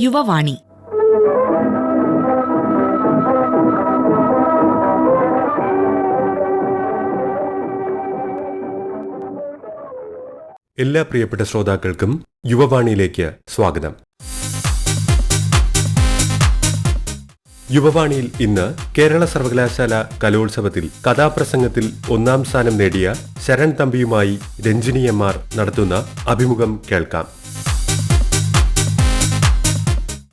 യുവവാണി. എല്ലാ പ്രിയപ്പെട്ട ശ്രോതാക്കൾക്കും യുവവാണിയിലേക്ക് സ്വാഗതം. യുവവാണിയിൽ ഇന്ന് കേരള സർവകലാശാല കലോത്സവത്തിൽ കഥാപ്രസംഗത്തിൽ ഒന്നാം സ്ഥാനം നേടിയ ശരൺ തമ്പിയുമായി രഞ്ജിനി എം ആർ നടത്തുന്ന അഭിമുഖം കേൾക്കാം.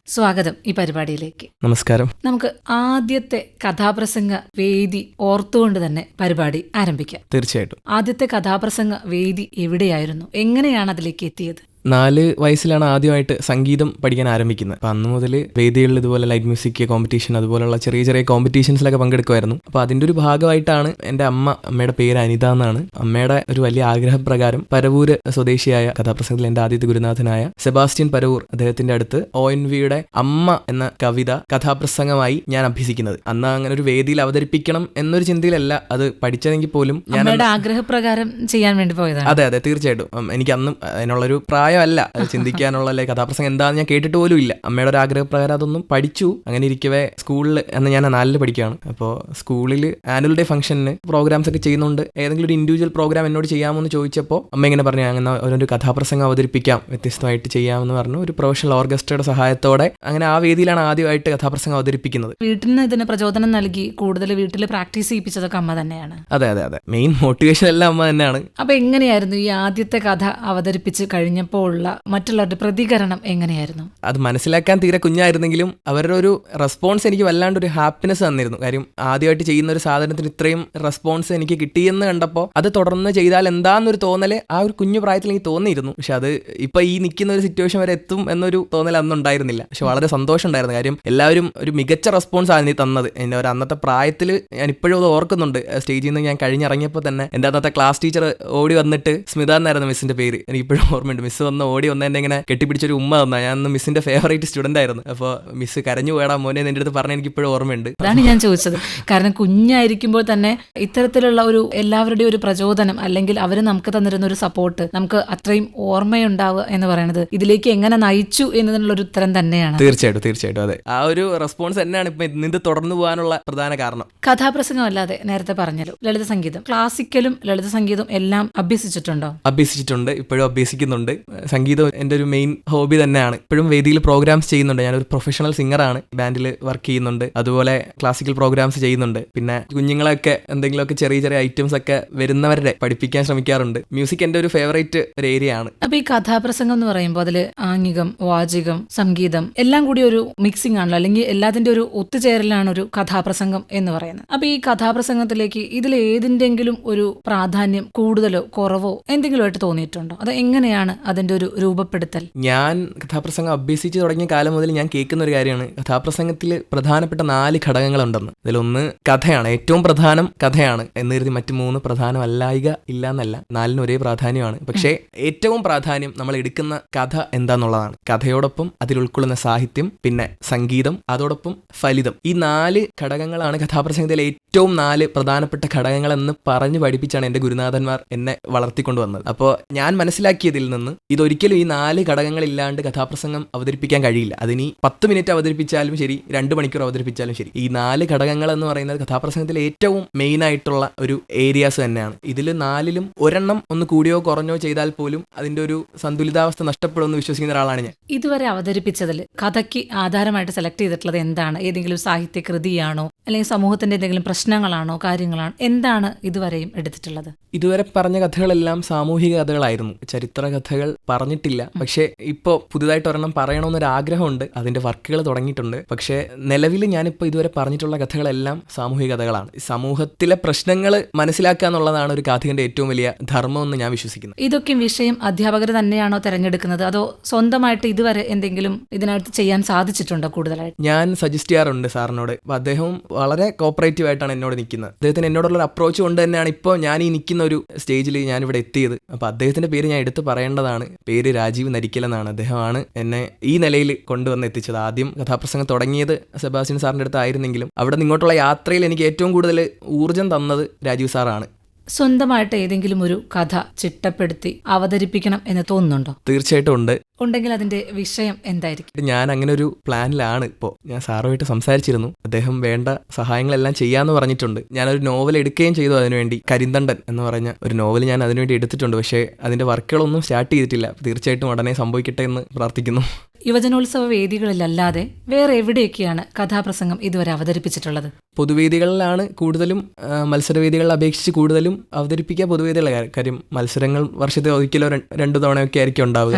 സ്വാഗതം ഈ പരിപാടിയിലേക്ക്. നമസ്കാരം. നമുക്ക് ആദ്യത്തെ കഥാപ്രസംഗ വേദി ഓർത്തുകൊണ്ട് തന്നെ പരിപാടി ആരംഭിക്കാം. തീർച്ചയായിട്ടും. ആദ്യത്തെ കഥാപ്രസംഗ വേദി എവിടെയായിരുന്നു? എങ്ങനെയാണ് അതിലേക്ക് എത്തിയത്? നാല് വയസ്സിലാണ് ആദ്യമായിട്ട് സംഗീതം പഠിക്കാൻ ആരംഭിക്കുന്നത്. അപ്പം അന്ന് മുതൽ വേദികളിൽ ഇതുപോലെ ലൈറ്റ് മ്യൂസിക് കോമ്പറ്റീഷൻ അതുപോലുള്ള ചെറിയ ചെറിയ കോമ്പറ്റീഷൻസിലൊക്കെ പങ്കെടുക്കുമായിരുന്നു. അപ്പോൾ അതിന്റെ ഒരു ഭാഗമായിട്ടാണ് എന്റെ അമ്മ അമ്മയുടെ പേര് അനിത എന്നാണ്. അമ്മയുടെ ഒരു വലിയ ആഗ്രഹപ്രകാരം പരവൂര് സ്വദേശിയായ കഥാപ്രസംഗത്തിൽ എന്റെ ആദ്യത്തെ ഗുരുനാഥനായ സെബാസ്റ്റ്യൻ പരവൂർ അദ്ദേഹത്തിന്റെ അടുത്ത് ഒ എൻ വിയുടെ അമ്മ എന്ന കവിത കഥാപ്രസംഗമായി ഞാൻ അഭ്യസിക്കുന്നത്. അന്ന് അങ്ങനെ ഒരു വേദിയിൽ അവതരിപ്പിക്കണം എന്നൊരു ചിന്തയിലല്ല അത് പഠിച്ചതെങ്കിൽ പോലും ഞാൻ ആഗ്രഹപ്രകാരം ചെയ്യാൻ വേണ്ടി പോയതാണ്. അതെ അതെ തീർച്ചയായിട്ടും. എനിക്ക് അന്നും അതിനുള്ളൊരു പ്രായമല്ല അത് ചിന്തിക്കാനുള്ള അല്ലെ കഥാപ്രസംഗം എന്താണെന്ന് ഞാൻ കേട്ടിട്ട് പോലും ഇല്ല. അമ്മയുടെ ഒരു ആഗ്രഹപ്രകാരം അതൊന്നും പഠിച്ചു. അങ്ങനെ ഇരിക്കവേ സ്കൂളിൽ അന്ന് ഞാൻ നാലിൽ പഠിക്കുകയാണ്. അപ്പോൾ സ്കൂളിൽ ആനുവൽ ഡേ ഫംഗ്ഷന് പ്രോഗ്രാംസ് ഒക്കെ ചെയ്യുന്നുണ്ട്. ഏതെങ്കിലും ഒരു ഇൻഡിവിജ്വൽ പ്രോഗ്രാം എന്നോട് ചെയ്യാമോ എന്ന് ചോദിച്ചപ്പോൾ അമ്മ ഇങ്ങനെ പറഞ്ഞു അങ്ങനെ ഒരു കഥാപ്രസംഗം അവതരിപ്പിക്കാം. വ്യത്യസ്തമായിട്ട് ചെയ്യാമെന്ന് പറഞ്ഞു. ഒരു പ്രൊഫഷണൽ ഓർക്കസ്ട്രയുടെ സഹായത്തോടെ അങ്ങനെ ആ വേദിയിലാണ് ആദ്യമായിട്ട് കഥാപ്രസംഗം അവതരിപ്പിക്കുന്നത്. വീട്ടിൽ നിന്ന് ഇതിന് പ്രചോദനം നൽകി കൂടുതൽ വീട്ടിൽ പ്രാക്ടീസ് ചെയ്യിപ്പിച്ചതൊക്കെ അമ്മ തന്നെയാണ്. അതെ അതെ അതെ. മെയിൻ മോട്ടിവേഷൻ എല്ലാം അമ്മ തന്നെയാണ്. അപ്പൊ എങ്ങനെയായിരുന്നു ഈ ആദ്യത്തെ കഥ അവതരിപ്പിച്ച് കഴിഞ്ഞപ്പോൾ ഉള്ള മറ്റുള്ളവരുടെ പ്രതികരണം എങ്ങനെയായിരുന്നു? അത് മനസ്സിലാക്കാൻ തീരെ കുഞ്ഞായിരുന്നെങ്കിലും അവരുടെ ഒരു റെസ്പോൺസ് എനിക്ക് വല്ലാണ്ട് ഒരു ഹാപ്പിനെസ് തന്നിരുന്നു. കാര്യം ആദ്യമായിട്ട് ചെയ്യുന്ന ഒരു സാധനത്തിന് ഇത്രയും റെസ്പോൺസ് എനിക്ക് കിട്ടിയെന്ന് കണ്ടപ്പോൾ അത് തുടർന്ന് ചെയ്താൽ എന്താന്നൊരു തോന്നൽ ആ ഒരു കുഞ്ഞു പ്രായത്തിൽ എനിക്ക് തോന്നിയിരുന്നു. പക്ഷെ അത് ഇപ്പൊ ഈ നിൽക്കുന്ന ഒരു സിറ്റുവേഷൻ വരെ എത്തും എന്നൊരു തോന്നൽ അന്നുണ്ടായിരുന്നില്ല പക്ഷെ വളരെ സന്തോഷം ഉണ്ടായിരുന്നു. കാര്യം എല്ലാവരും ഒരു മികച്ച റെസ്പോൺസ് ആണ് എനിക്ക് തന്നത്. എന്റെ ഒരു അന്നത്തെ പ്രായത്തിൽ ഞാൻ ഇപ്പോഴും അത് ഓർക്കുന്നുണ്ട്. സ്റ്റേജിൽ നിന്ന് ഞാൻ കഴിഞ്ഞിറങ്ങിയപ്പോൾ തന്നെ എന്റെ അന്നത്തെ ക്ലാസ് ടീച്ചർ ഓടി വന്നിട്ട് സ്മിത എന്നായിരുന്നു മിസ്സിന്റെ പേര്. എനിക്ക് ഇപ്പോഴും ഓർമ്മയുണ്ട്. മിസ് വന്ന് ഓടി വന്ന് എന്നെ ഇങ്ങനെ കെട്ടിപ്പിടിച്ചൊരു ഉമ്മ തന്ന. ഞാൻ അന്ന് മിസ്സിന്റെ ഫേവറേറ്റ് സ്റ്റുഡന്റ് ആയിരുന്നു. അപ്പോൾ മിസ് കരഞ്ഞു പോയടാ മോനെ എന്റെ അടുത്ത് പറഞ്ഞ എനിക്ക് ഇപ്പോഴും ഓർമ്മയുണ്ട്. അതാണ് ഞാൻ ചോദിച്ചത്. കാരണം കുഞ്ഞായിരിക്കുമ്പോൾ തന്നെ ഇത്തരത്തിലുള്ള ഒരു എല്ലാവരുടെയും ഒരു പ്രചോദനം അല്ലെങ്കിൽ അവർ നമുക്ക് തന്നിരുന്ന ഒരു സപ്പോർട്ട് നമുക്ക് അത്രയും ഓർമ്മയുണ്ടാവുക എന്ന് പറയുന്നത് ഇതിലേക്ക് എങ്ങനെ നയിച്ചു എന്നതിനുള്ള ഒരു ഉത്തരം തന്നെയാണ്. തീർച്ചയായിട്ടും തീർച്ചയായിട്ടും. അതെ. ആ ഒരു റെസ്പോൺസ് തന്നെയാണ് ഇപ്പൊ നിന്ന് തുടർന്നു പോകാനുള്ള പ്രധാന കാരണം. കഥാപ്രസംഗം അല്ലാതെ നേരത്തെ പറഞ്ഞല്ലോ ലളിത സംഗീതം. ക്ലാസിക്കലും ലളിത സംഗീതം എല്ലാം അഭ്യസിച്ചിട്ടുണ്ടോ? അഭ്യസിച്ചിട്ടുണ്ട് ഇപ്പോഴും അഭ്യസിക്കുന്നുണ്ട്. സംഗീതം എന്റെ ഒരു മെയിൻ ഹോബി തന്നെയാണ്. ഇപ്പോഴും വേദിയിൽ പ്രോഗ്രാംസ് ചെയ്യുന്നുണ്ട്. ഞാനൊരു പ്രൊഫഷണൽ സിംഗറാണ് ബാൻഡിൽ വർക്ക് ചെയ്യുന്നുണ്ട്. അതുപോലെ ക്ലാസിക്കൽ പ്രോഗ്രാംസ് ചെയ്യുന്നുണ്ട്. പിന്നെ കുഞ്ഞുങ്ങളൊക്കെ എന്തെങ്കിലുമൊക്കെ ചെറിയ ചെറിയ ഐറ്റംസ് ഒക്കെ വരുന്നവരുടെ പഠിപ്പിക്കാൻ ശ്രമിക്കാറുണ്ട്. മ്യൂസിക് എന്റെ ഒരു ഫേവറേറ്റ് ഒരു ഏരിയ ആണ്. അപ്പൊ ഈ കഥാപ്രസംഗം എന്ന് പറയുമ്പോൾ അതിൽ ആംഗികം വാചികം സംഗീതം എല്ലാം കൂടി ഒരു മിക്സിംഗ് ആണല്ലോ? അല്ലെങ്കിൽ എല്ലാത്തിന്റെ ഒരു ഒത്തുചേരലാണ് ഒരു കഥാപ്രസംഗം എന്ന് പറയുന്നത്. അപ്പോൾ ഈ കഥാപ്രസംഗത്തിലേക്ക് ഇതിൽ ഏതിന്റെങ്കിലും ഒരു പ്രാധാന്യം കൂടുതലോ കുറവോ എന്തെങ്കിലും ആയിട്ട് തോന്നിയിട്ടുണ്ടോ? അത് എങ്ങനെയാണ് അതിന്റെ ഒരു രൂപപ്പെടുത്തൽ. ഞാൻ കഥാപ്രസംഗം അഭ്യസിച്ച് തുടങ്ങിയ കാലം മുതൽ ഞാൻ കേൾക്കുന്ന ഒരു കാര്യമാണ്. കഥാപ്രസംഗത്തിൽ പ്രധാനപ്പെട്ട നാല് ഘടകങ്ങളുണ്ടെന്ന്. ഇതിലൊന്ന് കഥയാണ്. ഏറ്റവും പ്രധാനം കഥയാണ് എന്ന് കരുതി മറ്റു മൂന്ന് പ്രധാനമല്ലായിക ഇല്ല എന്നല്ല നാലിന് ഒരേ പ്രാധാന്യമാണ്. പക്ഷേ ഏറ്റവും പ്രാധാന്യം നമ്മൾ എടുക്കുന്ന കഥ എന്താന്നുള്ളതാണ്. കഥയോടൊപ്പം അതിൽ ഉൾക്കൊള്ളുന്ന സാഹിത്യം പിന്നെ സംഗീതം അതോടൊപ്പം ഫലിതം. ഈ നാല് ഘടകങ്ങളാണ് കഥാപ്രസംഗത്തിലെ ഏറ്റവും നാല് പ്രധാനപ്പെട്ട ഘടകങ്ങൾ എന്ന് പറഞ്ഞു പഠിപ്പിച്ചാണ് എന്റെ ഗുരുനാഥന്മാർ എന്നെ വളർത്തിക്കൊണ്ടുവന്നത്. അപ്പോൾ ഞാൻ മനസ്സിലാക്കിയതിൽ നിന്ന് ഇതൊരിക്കലും ഈ നാല് ഘടകങ്ങളില്ലാണ്ട് കഥാപ്രസംഗം അവതരിപ്പിക്കാൻ കഴിയില്ല. അതിനി പത്ത് മിനിറ്റ് അവതരിപ്പിച്ചാലും ശരി രണ്ട് മണിക്കൂർ അവതരിപ്പിച്ചാലും ശരി. ഈ നാല് ഘടകങ്ങൾ എന്ന് പറയുന്നത് കഥാപ്രസംഗത്തിലെ ഏറ്റവും മെയിൻ ആയിട്ടുള്ള ഒരു ഏരിയാസ് തന്നെയാണ്. ഇതിൽ നാലിലും ഒരെണ്ണം ഒന്ന് കൂടിയോ കുറഞ്ഞോ ചെയ്താൽ പോലും അതിന്റെ ഒരു സന്തുലിതാവസ്ഥ നഷ്ടപ്പെടുമെന്ന് വിശ്വസിക്കുന്ന ഒരാളാണ് ഞാൻ. ഇതുവരെ അവതരിപ്പിച്ചതിൽ കഥയ്ക്ക് ആധാരമായിട്ട് സെലക്ട് ചെയ്തിട്ടുള്ളത് എന്താണ്? ഏതെങ്കിലും സാഹിത്യ കൃതിയാണോ? അല്ലെങ്കിൽ സമൂഹത്തിന്റെ എന്തെങ്കിലും പ്രശ്നങ്ങളാണോ? കാര്യങ്ങളാണോ? എന്താണ് ഇതുവരെയും എടുത്തിട്ടുള്ളത്? ഇതുവരെ പറഞ്ഞ കഥകളെല്ലാം സാമൂഹിക കഥകളായിരുന്നു. ചരിത്ര കഥകൾ പറഞ്ഞിട്ടില്ല. പക്ഷേ ഇപ്പോൾ പുതുതായിട്ട് ഒരെണ്ണം പറയണമെന്നൊരു ആഗ്രഹമുണ്ട് അതിന്റെ വർക്കുകൾ തുടങ്ങിയിട്ടുണ്ട്. പക്ഷേ നിലവിൽ ഞാനിപ്പോൾ ഇതുവരെ പറഞ്ഞിട്ടുള്ള കഥകളെല്ലാം സാമൂഹിക കഥകളാണ്. സമൂഹത്തിലെ പ്രശ്നങ്ങൾ മനസ്സിലാക്കുക എന്നുള്ളതാണ് ഒരു കാഥികന്റെ ഏറ്റവും വലിയ ധർമ്മം എന്ന് ഞാൻ വിശ്വസിക്കുന്നു. ഇതൊക്കെ വിഷയം അധ്യാപകർ തന്നെയാണോ തിരഞ്ഞെടുക്കുന്നത്? അതോ സ്വന്തമായിട്ട് ഇതുവരെ എന്തെങ്കിലും ഇതിനകത്ത് ചെയ്യാൻ സാധിച്ചിട്ടുണ്ടോ കൂടുതലായിട്ട് ഞാൻ സജസ്റ്റ് ചെയ്യാറുണ്ട് സാറിനോട്. അദ്ദേഹം വളരെ കോപ്പറേറ്റീവ് ആയിട്ടാണ് എന്നോട് നിൽക്കുന്നത്. അദ്ദേഹത്തിന് എന്നോടുള്ള ഒരു അപ്രോച്ച് കൊണ്ട് തന്നെയാണ് ഇപ്പോൾ ഞാൻ ഈ നിൽക്കുന്ന ഒരു സ്റ്റേജിൽ ഞാൻ ഇവിടെ എത്തിയത്. അപ്പോൾ അദ്ദേഹത്തിന്റെ പേര് ഞാൻ എടുത്ത് പറയേണ്ടതാണ്. പേര് രാജീവ് നരിക്കൽ എന്നാണ് അദ്ദേഹമാണ് എന്നെ ഈ നിലയിൽ കൊണ്ടുവന്ന് എത്തിച്ചത്. ആദ്യം കഥാപ്രസംഗം തുടങ്ങിയത് സെബാസ്റ്റ്യൻ സാറിന്റെ അടുത്തായിരുന്നെങ്കിലും അവിടെ നിന്ന് ഇങ്ങോട്ടുള്ള യാത്രയിൽ എനിക്ക് ഏറ്റവും കൂടുതൽ ഊർജം തന്നത് രാജീവ് സാറാണ്. സ്വന്തമായിട്ട് ഏതെങ്കിലും ഒരു കഥ ചിട്ടപ്പെടുത്തി അവതരിപ്പിക്കണം എന്ന് തോന്നുന്നുണ്ടോ? തീർച്ചയായിട്ടും ഉണ്ട്. ഉണ്ടെങ്കിൽ അതിന്റെ വിഷയം എന്തായിരിക്കും? ഞാൻ അങ്ങനെ ഒരു പ്ലാനിലാണ് ഇപ്പോൾ ഞാൻ സാറുമായിട്ട് സംസാരിച്ചിരുന്നു. അദ്ദേഹം വേണ്ട സഹായങ്ങളെല്ലാം ചെയ്യാന്ന് പറഞ്ഞിട്ടുണ്ട്. ഞാനൊരു നോവൽ എടുക്കുകയും ചെയ്തു അതിനുവേണ്ടി. കരിന്തണ്ടൻ എന്ന് പറഞ്ഞ ഒരു നോവൽ ഞാൻ അതിനുവേണ്ടി എടുത്തിട്ടുണ്ട്. പക്ഷേ അതിന്റെ വർക്കുകളൊന്നും സ്റ്റാർട്ട് ചെയ്തിട്ടില്ല. തീർച്ചയായിട്ടും ഉടനെ സംഭവിക്കട്ടെ എന്ന് പ്രാർത്ഥിക്കുന്നു. യുവജനോത്സവ വേദികളിലല്ലാതെ വേറെ എവിടെയൊക്കെയാണ് കഥാപ്രസംഗം ഇതുവരെ അവതരിപ്പിച്ചിട്ടുള്ളത്? പൊതുവേദികളിലാണ് കൂടുതലും മത്സരവേദികളിൽ മത്സരവേദികളെ അപേക്ഷിച്ച് കൂടുതലും അവതരിപ്പിക്കുക പൊതുവേദികളെ കാര്യം- മത്സരങ്ങൾ വർഷത്തെ ഒരിക്കലോ രണ്ടു തവണയൊക്കെ ആയിരിക്കും ഉണ്ടാവുക.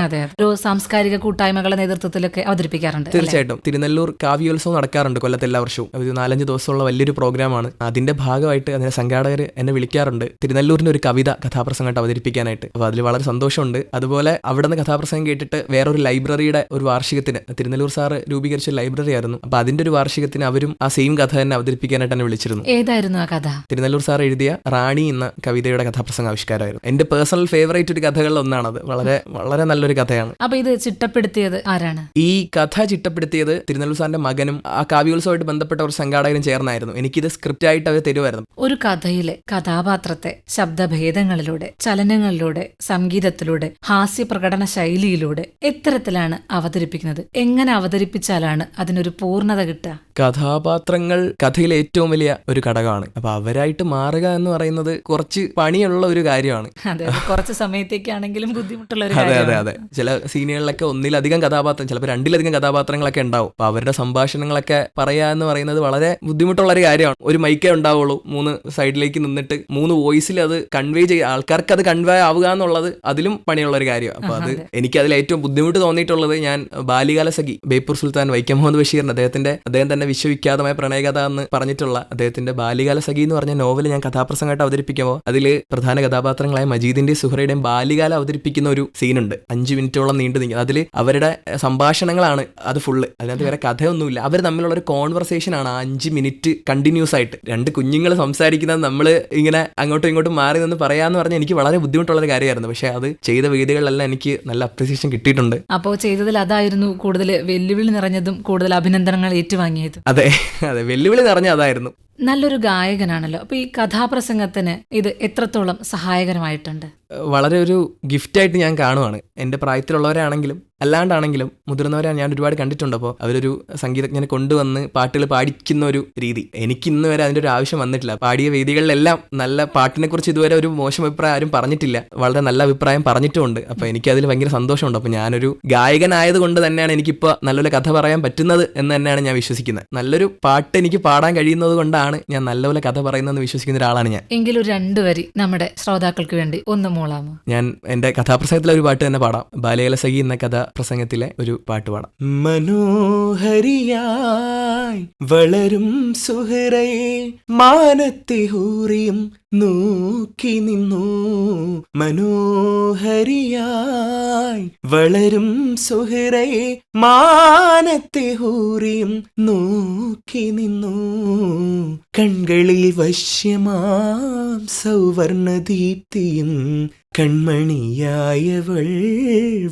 സാംസ്കാരിക കൂട്ടായ്മകളുടെ നേതൃത്വത്തിലൊക്കെ അവതരിപ്പിക്കാറുണ്ട്? തീർച്ചയായിട്ടും. തിരുനെല്ലൂർ കാവ്യോത്സവം നടക്കാറുണ്ട് കൊല്ലത്ത് എല്ലാ വർഷവും ഒരു നാലഞ്ച് ദിവസമുള്ള വലിയൊരു പ്രോഗ്രാമാണ്. അതിന്റെ ഭാഗമായിട്ട് അതിന്റെ സംഘാടകർ എന്നെ വിളിക്കാറുണ്ട്. തിരുനെല്ലൂരിന്റെ ഒരു കവിത കഥാപ്രസംഗമായിട്ട് അവതരിപ്പിക്കാനായിട്ട്. അപ്പോൾ അതിൽ വളരെ സന്തോഷമുണ്ട്. അതുപോലെ അവിടെ നിന്ന് കഥാപ്രസംഗം കേട്ടിട്ട് വേറൊരു ലൈബ്രറിയുടെ ഒരു വാർഷികത്തിന് തിരുനെല്ലൂർ സാറ് രൂപീകരിച്ച ലൈബ്രറി ആയിരുന്നു. അപ്പൊ അതിന്റെ ഒരു വാർഷികത്തിന് അവരും ആ സെയിം കഥ തന്നെ അവതരിപ്പിക്കാനായിട്ട് എന്നെ വിളിച്ചിരുന്നു. ഏതായിരുന്നു ആ കഥ? തിരുനെല്ലൂർ സാർ എഴുതിയ റാണി എന്ന കവിതയുടെ കഥാപ്രസംഗ ആവിഷ്കാരമായിരുന്നു എന്റെ പേഴ്സണൽ ഫേവറേറ്റ് ഒരു കഥകളിൽ ഒന്നാണത്. വളരെ വളരെ നല്ലൊരു കഥയാണ്. അപ്പൊ ഇത് ചിട്ടപ്പെടുത്തിയത് ആരാണ്? ഈ കഥ ചിട്ടപ്പെടുത്തിയത് തിരുനെല്ലൂർ സാറിന്റെ മകനും ആ കാവ്യോത്സവമായിട്ട് ബന്ധപ്പെട്ട ഒരു സംഘാടകരും ചേർന്നായിരുന്നു. എനിക്കിത് സ്ക്രിപ്റ്റ് ആയിട്ട് അവർ തരുമായിരുന്നു. ഒരു കഥയിലെ കഥാപാത്രത്തെ ശബ്ദഭേദങ്ങളിലൂടെ ചലനങ്ങളിലൂടെ സംഗീതത്തിലൂടെ ഹാസ്യ പ്രകടന ശൈലിയിലൂടെ എത്തരത്തിലാണ് അവതരിപ്പിക്കുന്നത്. എങ്ങനെ അവതരിപ്പിച്ചാലാണ് അതിനൊരു പൂർണത കിട്ടുക? കഥാപാത്രങ്ങൾ കഥയിലെ ഏറ്റവും വലിയ ഒരു ഘടകമാണ്. അപ്പൊ അവരായിട്ട് മാറുക എന്ന് പറയുന്നത് കുറച്ച് പണിയുള്ള ഒരു കാര്യമാണ്. അതെ കുറച്ച് സമയത്തേക്കാണെങ്കിലും ബുദ്ധിമുട്ടുള്ള ഒരു അതെ അതെ അതെ. ചില സീനുകളിലൊക്കെ ഒന്നിലധികം കഥാപാത്രം ചിലപ്പോൾ രണ്ടിലധികം കഥാപാത്രങ്ങളൊക്കെ ഉണ്ടാവും. അപ്പൊ അവരുടെ സംഭാഷണങ്ങളൊക്കെ പറയാ എന്ന് പറയുന്നത് വളരെ ബുദ്ധിമുട്ടുള്ള ഒരു കാര്യമാണ്. ഒരു മൈക്കേ ഉണ്ടാവുള്ളൂ. മൂന്ന് സൈഡിലേക്ക് നിന്നിട്ട് മൂന്ന് വോയിസിൽ അത് കൺവേ ചെയ്യുക ആൾക്കാർക്ക് അത് കൺവേ ആവുക എന്നുള്ളത് അതിലും പണിയുള്ള ഒരു കാര്യമാണ്. അപ്പൊ അത് എനിക്ക് അതിൽ ഏറ്റവും ബുദ്ധിമുട്ട് തോന്നിയിട്ടുള്ളത് ഞാൻ ബാലികാല സഖി ബേപ്പൂർ സുൽത്താൻ വൈക്കം മുഹമ്മദ് ബഷീറിന് അദ്ദേഹത്തിന്റെ അദ്ദേഹം തന്നെ വിശ്വവിഖ്യാതമായ പ്രണയകഥ എന്ന് പറഞ്ഞിട്ടുള്ള അദ്ദേഹത്തിന്റെ ബാലികാല സഖി എന്ന് പറഞ്ഞ നോവൽ ഞാൻ കഥാപ്രസംഗമായിട്ട് അവതരിപ്പിക്കുമ്പോൾ അതിൽ പ്രധാന കഥാപാത്രങ്ങളായ മജീദിന്റെയും സുഹറയുടെയും ബാലികാല അവതരിപ്പിക്കുന്ന ഒരു സീനുണ്ട്. അഞ്ച് മിനിറ്റോളം നീണ്ടു നിൽക്കുന്നത്. അതിൽ അവരുടെ സംഭാഷണങ്ങളാണ് അത് ഫുള്ള് അതിനകത്ത് വേറെ കഥയൊന്നുമില്ല. അവർ തമ്മിലുള്ള ഒരു കോൺവെർസേഷൻ ആണ് അഞ്ച് മിനിറ്റ് കണ്ടിന്യൂസ് ആയിട്ട്. രണ്ട് കുഞ്ഞുങ്ങൾ സംസാരിക്കുന്നത് നമ്മൾ ഇങ്ങനെ അങ്ങോട്ടും ഇങ്ങോട്ടും മാറി നിന്ന് പറയാന്ന് പറഞ്ഞാൽ എനിക്ക് വളരെ ബുദ്ധിമുട്ടുള്ള ഒരു കാര്യമായിരുന്നു. പക്ഷേ അത് ചെയ്ത വേദികളിലെല്ലാം എനിക്ക് നല്ല അപ്രിസിയേഷൻ കിട്ടിയിട്ടുണ്ട്. അപ്പോൾ ചെയ്തതിൽ അതായിരുന്നു കൂടുതൽ വെല്ലുവിളി നിറഞ്ഞതും കൂടുതൽ അഭിനന്ദനങ്ങൾ ഏറ്റുവാങ്ങിയത്. അതെ അതെ. വെല്ലുവിളി നിറഞ്ഞ അതായിരുന്നു. നല്ലൊരു ഗായകനാണല്ലോ. അപ്പൊ ഈ കഥാപ്രസംഗത്തിന് ഇത് എത്രത്തോളം സഹായകരമായിട്ടുണ്ട്? വളരെ ഒരു ഗിഫ്റ്റായിട്ട് ഞാൻ കാണുവാണ്. എന്റെ പ്രായത്തിലുള്ളവരാണെങ്കിലും അല്ലാണ്ടാണെങ്കിലും മുതിർന്നവരെ ഞാൻ ഒരുപാട് കണ്ടിട്ടുണ്ട്. അപ്പോൾ അവരൊരു സംഗീതജ്ഞനെ കൊണ്ടുവന്ന് പാട്ടുകൾ പാടിക്കുന്ന ഒരു രീതി. എനിക്ക് ഇന്ന് വരെ അതിന്റെ ഒരു ആവശ്യം വന്നിട്ടില്ല. പാടിയ വേദികളിലെല്ലാം നല്ല പാട്ടിനെക്കുറിച്ച് ഇതുവരെ ഒരു മോശം അഭിപ്രായം ആരും പറഞ്ഞിട്ടില്ല. വളരെ നല്ല അഭിപ്രായം പറഞ്ഞിട്ടുമുണ്ട് അപ്പോൾ എനിക്ക് അതിൽ ഭയങ്കര സന്തോഷമുണ്ട്. അപ്പോൾ ഞാനൊരു ഗായകനായത് കൊണ്ട് തന്നെയാണ് എനിക്കിപ്പോൾ നല്ലൊരു കഥ പറയാൻ പറ്റുന്നത് എന്ന് തന്നെയാണ് ഞാൻ വിശ്വസിക്കുന്നത്. നല്ലൊരു പാട്ട് എനിക്ക് പാടാൻ കഴിയുന്നത് കൊണ്ടാണ് ഞാൻ നല്ലപോലെ കഥ പറയുന്നതെന്ന് വിശ്വസിക്കുന്ന ഒരാളാണ് ഞാൻ. എങ്കിലും രണ്ട് വരി നമ്മുടെ ശ്രോതാക്കൾക്ക് വേണ്ടി. ഒന്ന് മൂളാമോ? ഞാൻ എന്റെ കഥാപ്രസംഗത്തിലെ ഒരു പാട്ട് തന്നെ പാടാം. ബാലയല സഖി എന്ന കഥാപ്രസംഗത്തിലെ ഒരു പാട്ട് പാടാം. മനോഹരിയായി വളരും സുഹറയെ മാനത്തെ ഹൂറിയും നോക്കി നിന്നു. മനോഹരിയായി വളരും സുഹറയെ മാനത്തെ ഹൂറിയും നോക്കി നിന്നു. കൺകളിൽ വശ്യമാം സൗവർണദീപ്തിയും കൺമണിയായവൾ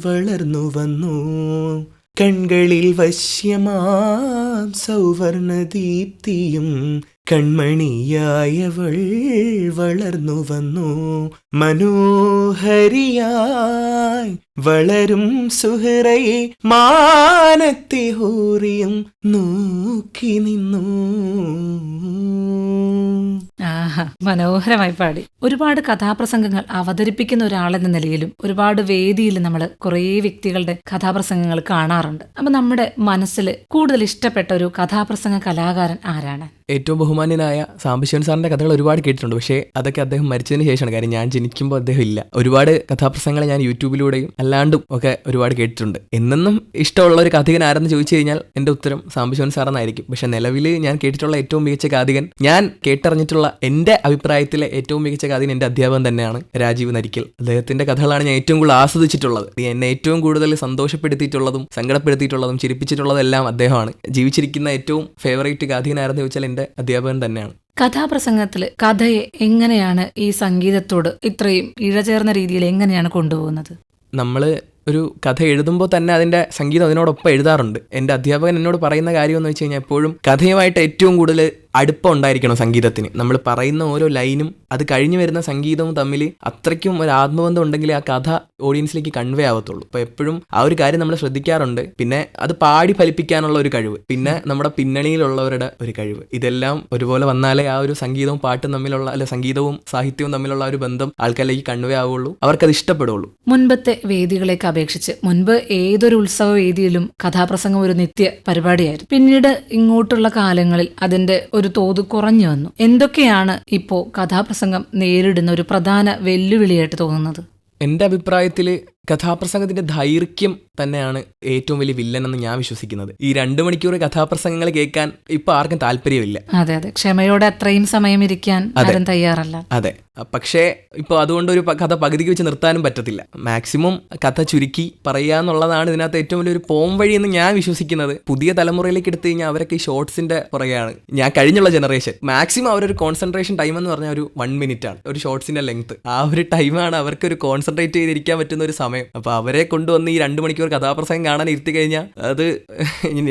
വളർന്നു വന്നു. കൺകളിൽ വശ്യമാം സൗവർണദീപ്തിയും കൺമണിയായവൾ വളർന്നു വന്നു. മനോഹരിയായി വളരും സുഹറയെ മാനത്തെ ഹൂറിയും നോക്കി നിന്നു. ആഹാ മനോഹരമായി പാടി. ഒരുപാട് കഥാപ്രസംഗങ്ങൾ അവതരിപ്പിക്കുന്ന ഒരാളെന്ന നിലയിലും ഒരുപാട് വേദിയിൽ നമ്മൾ കുറേ വ്യക്തികളുടെ കഥാപ്രസംഗങ്ങൾ കാണാറുണ്ട്. അപ്പൊ നമ്മുടെ മനസ്സിൽ കൂടുതൽ ഇഷ്ടപ്പെട്ട ഒരു കഥാപ്രസംഗ കലാകാരൻ ആരാണ്? ഏറ്റവും ബഹുമാന്യനായ സാംബശിവൻ സാറിന്റെ കഥകൾ ഒരുപാട് കേട്ടിട്ടുണ്ട്. പക്ഷേ അതൊക്കെ അദ്ദേഹം മരിച്ചതിന് ശേഷമാണ്. കാര്യം ഞാൻ ജനിക്കുമ്പോൾ അദ്ദേഹം ഇല്ല. ഒരുപാട് കഥാപ്രസംഗങ്ങൾ ഞാൻ യൂട്യൂബിലൂടെയും അല്ലാണ്ടും ഒക്കെ ഒരുപാട് കേട്ടിട്ടുണ്ട്. എന്നെന്നും ഇഷ്ടമുള്ള ഒരു കഥകൻ ആരെന്ന് ചോദിച്ചു കഴിഞ്ഞാൽ എന്റെ ഉത്തരം സാംബശിവൻ സാറെന്നായിരിക്കും. പക്ഷെ നിലവിൽ ഞാൻ കേട്ടിട്ടുള്ള ഏറ്റവും മികച്ച കാതികൻ ഞാൻ കേട്ടറിഞ്ഞിട്ടുള്ള എന്റെ അഭിപ്രായത്തിലെ ഏറ്റവും മികച്ച കാതികൻ എന്റെ അധ്യാപകൻ തന്നെയാണ് രാജീവ് നരിക്കൽ. അദ്ദേഹത്തിന്റെ കഥകളാണ് ഞാൻ ഏറ്റവും കൂടുതൽ ആസ്വദിച്ചിട്ടുള്ളത്. എന്നെ ഏറ്റവും കൂടുതൽ സന്തോഷപ്പെടുത്തിയിട്ടുള്ളതും സങ്കടപ്പെടുത്തിയിട്ടുള്ളതും ചിരിപ്പിച്ചിട്ടുള്ളതെല്ലാം അദ്ദേഹമാണ്. ജീവിച്ചിരിക്കുന്ന ഏറ്റവും ഫേവറേറ്റ് കാതികൻ ആരെന്ന് ചോദിച്ചാൽ എന്റെ അധ്യാപകൻ തന്നെയാണ്. കഥാപ്രസംഗത്തിൽ കഥയെ എങ്ങനെയാണ് ഈ സംഗീതത്തോട് ഇത്രയും ഇഴചേർന്ന രീതിയിൽ എങ്ങനെയാണ് കൊണ്ടുപോകുന്നത്? നമ്മൾ ഒരു കഥ എഴുതുമ്പോൾ തന്നെ അതിന്റെ സംഗീതം അതിനോടൊപ്പം എഴുതാറുണ്ട്. എന്റെ അധ്യാപകൻ എന്നോട് പറയുന്ന കാര്യം എന്ന് വെച്ച് കഴിഞ്ഞാൽ എപ്പോഴും കഥയുമായിട്ട് ഏറ്റവും കൂടുതൽ അടുപ്പം ഉണ്ടായിരിക്കണം സംഗീതത്തിന്. നമ്മൾ പറയുന്ന ഓരോ ലൈനും അത് കഴിഞ്ഞു വരുന്ന സംഗീതവും തമ്മിൽ അത്രയ്ക്കും ഒരു ആത്മബന്ധം ഉണ്ടെങ്കിൽ ആ കഥ ഓഡിയൻസിലേക്ക് കൺവേ ആവത്തുള്ളൂ. അപ്പോൾ എപ്പോഴും ആ ഒരു കാര്യം നമ്മൾ ശ്രദ്ധിക്കാറുണ്ട്. പിന്നെ അത് പാടി ഫലിപ്പിക്കാനുള്ള ഒരു കഴിവ്. പിന്നെ നമ്മുടെ പിന്നണിയിലുള്ളവരുടെ ഒരു കഴിവ്. ഇതെല്ലാം ഒരുപോലെ വന്നാലേ ആ ഒരു സംഗീതവും പാട്ടും തമ്മിലുള്ള അല്ലെ സംഗീതവും സാഹിത്യവും തമ്മിലുള്ള ഒരു ബന്ധം ആൾക്കാരിലേക്ക് കൺവേ ആവുള്ളൂ. അവർക്കത് ഇഷ്ടപ്പെടുള്ളൂ. മുൻപത്തെ വേദികളെയൊക്കെ അപേക്ഷിച്ച് മുൻപ് ഏതൊരു ഉത്സവ വേദിയിലും കഥാപ്രസംഗം ഒരു നിത്യ പരിപാടിയായിരുന്നു. പിന്നീട് ഇങ്ങോട്ടുള്ള കാലങ്ങളിൽ അതിന്റെ ഒരു തോത് കുറഞ്ഞു വന്നു. എന്തൊക്കെയാണ് ഇപ്പോൾ കഥാപ്രസംഗം നേരിടുന്ന ഒരു പ്രധാന വെല്ലുവിളിയായിട്ട് തോന്നുന്നത്? എന്റെ അഭിപ്രായത്തിൽ കഥാപ്രസംഗത്തിന്റെ ദൈർഘ്യം തന്നെയാണ് ഏറ്റവും വലിയ വില്ലൻ എന്ന് ഞാൻ വിശ്വസിക്കുന്നത്. ഈ രണ്ടു മണിക്കൂർ കഥാപ്രസംഗങ്ങൾ കേൾക്കാൻ ഇപ്പൊ ആർക്കും താല്പര്യമില്ല. അതെ അതെ. ക്ഷമയോടെ അത്രയും സമയം ഇരിക്കാൻ ആരും തയ്യാറല്ല. അതെ. പക്ഷേ ഇപ്പൊ അതുകൊണ്ട് ഒരു കഥ പകുതിക്ക് വെച്ച് നിർത്താനും പറ്റത്തില്ല. മാക്സിമം കഥ ചുരുക്കി പറയുക എന്നുള്ളതാണ് ഇതിനകത്ത് ഏറ്റവും വലിയൊരു പോം വഴി എന്ന് ഞാൻ വിശ്വസിക്കുന്നത്. പുതിയ തലമുറയിലേക്ക് എടുത്തു കഴിഞ്ഞാൽ അവരൊക്കെ ഈ ഷോർട്സിന്റെ പുറകെയാണ്. ഞാൻ കഴിഞ്ഞുള്ള ജനറേഷൻ. മാക്സിമം അവരൊരു കോൺസെൻട്രേഷൻ ടൈം എന്ന് പറഞ്ഞാൽ ഒരു വൺ മിനിറ്റ് ആണ് ഒരു ഷോർട്സിന്റെ ലെങ്ത്. ആ ഒരു ടൈമാണ് അവർക്ക് ഒരു കോൺസെൻട്രേറ്റ് ചെയ്തിരിക്കാൻ പറ്റുന്ന ഒരു സമയം. അപ്പോൾ അവരെ കൊണ്ടുവന്ന് ഈ രണ്ട് മണിക്കൂർ കഥാപ്രസംഗം കാണാൻ ഇരുത്തി കഴിഞ്ഞാൽ അത്